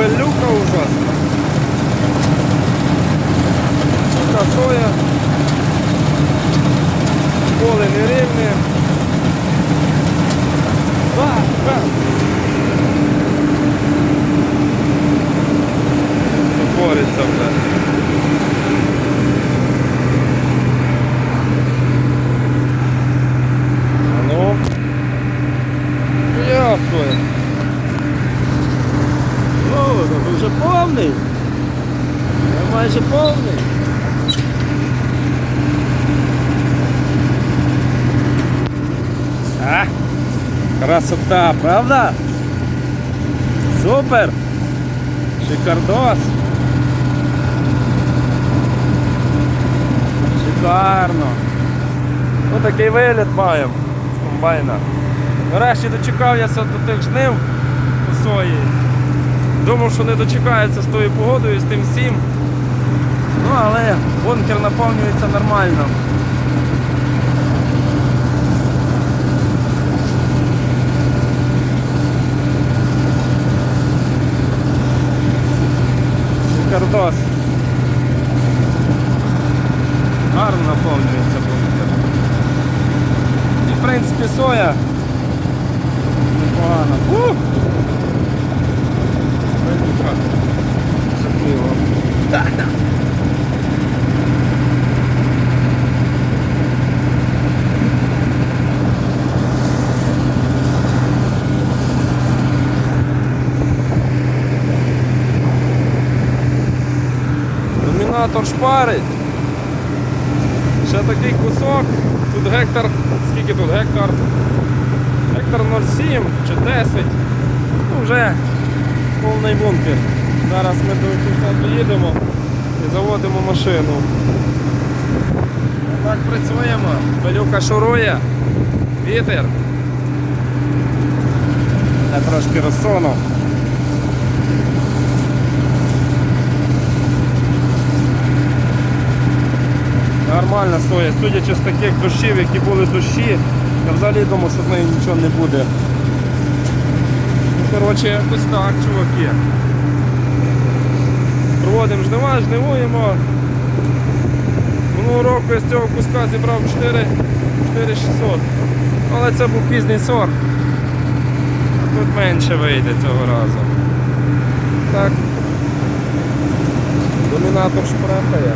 Белюка ужасная. Красоя. Повний. Я майже повний. А, красота, правда? Супер! Шикардос! Шикарно! Ось такий вигляд маємо з комбайна. Нарешті дочекався до тих жнив у сої. Думав, що не дочекається з тою погодою, з тим всім. Ну, але бункер наповнюється нормально. Шикардос. Гарно наповнюється бункер. І в принципі соя. Непогано. Домінатор шпарить. Ще такий кусок. Тут гектар. Скільки тут гектар? Гектар 0,7 чи 10. Ну вже повний бункер. Зараз ми до кінця доїдемо і заводимо машину. Так працюємо. Пилюка шурує. Вітер. Я трошки розсунув. Нормальна соя, судячи з таких дощів, які були дощі, я взагалі думав, що з нею нічого не буде. Ну, коротше, якось так, чуваки. Проводимо жнива, жнивуємо. Минулого року я з цього куска зібрав 4 4600. Але це був пізній сорт. А Тут менше вийде цього разу. Так. Домінатор шпрехає.